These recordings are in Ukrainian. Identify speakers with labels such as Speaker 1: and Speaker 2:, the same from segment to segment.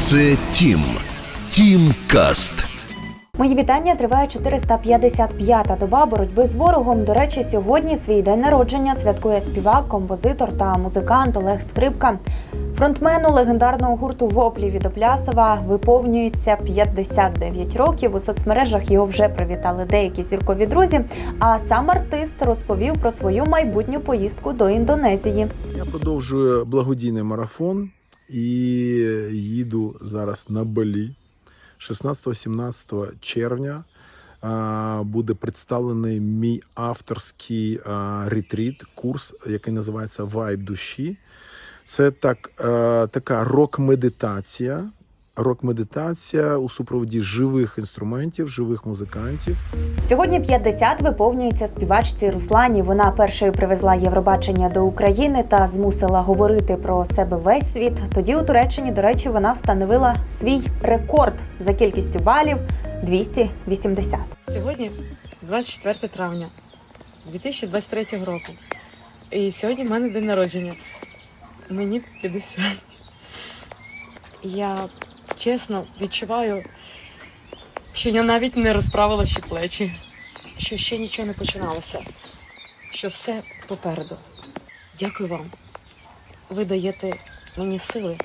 Speaker 1: Це Тім. Тім Каст.
Speaker 2: Мої вітання триває 455-та доба боротьби з ворогом. До речі, сьогодні свій день народження святкує співак, композитор та музикант Олег Скрипка. Фронтмену легендарного гурту Воплі від Оплясова виповнюється 59 років. У соцмережах його вже привітали деякі зіркові друзі. А сам артист розповів про свою майбутню поїздку до Індонезії.
Speaker 3: Я продовжую благодійний марафон і їду зараз на Балі. 16-17 червня буде представлений мій авторський ретріт, курс, який називається Вайб душі. Це так, е, така рок-медитація. Рок-медитація у супроводі живих інструментів, живих музикантів.
Speaker 2: Сьогодні 50 виповнюється співачці Руслані. Вона першою привезла Євробачення до України та змусила говорити про себе весь світ. Тоді у Туреччині, до речі, вона встановила свій рекорд за кількістю балів 280.
Speaker 4: Сьогодні 24 травня 2023 року. І сьогодні в мене день народження. Мені 50. Я чесно відчуваю, що я навіть не розправила ще плечі, що ще нічого не починалося, що все попереду. Дякую вам. Ви даєте мені сили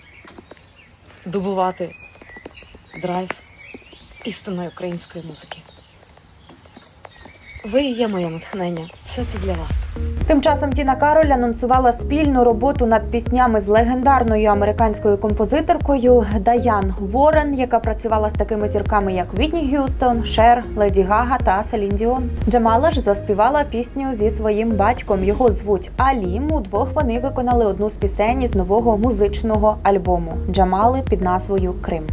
Speaker 4: добувати драйв істинної української музики. Ви є моє натхнення. Все це для вас.
Speaker 2: Тим часом Тіна Кароль анонсувала спільну роботу над піснями з легендарною американською композиторкою Даян Уоррен, яка працювала з такими зірками, як Вітні Г'юстон, Шер, Леді Гага та Селін Діон. Джамала ж заспівала пісню зі своїм батьком. Його звуть Алім. Удвох вони виконали одну з пісень із нового музичного альбому Джамали під назвою Крим.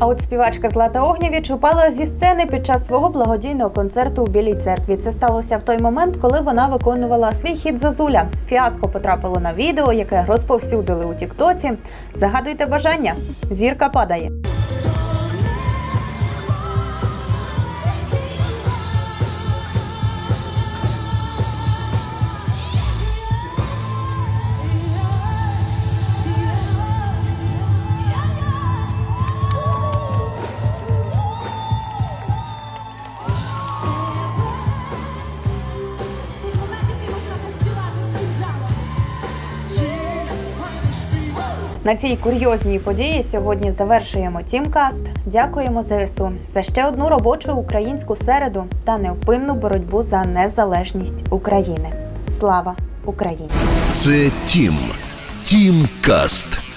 Speaker 2: А от співачка Злата Огнєвіч упала зі сцени під час свого благодійного концерту у Білій церкві. Це сталося в той момент, коли вона виконувала свій хід Зозуля. Фіаско потрапило на відео, яке розповсюдили у Тіктоці. Загадуйте бажання. Зірка падає. На цій курйозній події сьогодні завершуємо тімкаст. Дякуємо ЗСУ за ще одну робочу українську середу та невпинну боротьбу за незалежність України. Слава Україні!
Speaker 1: Це Тім. Тім Каст.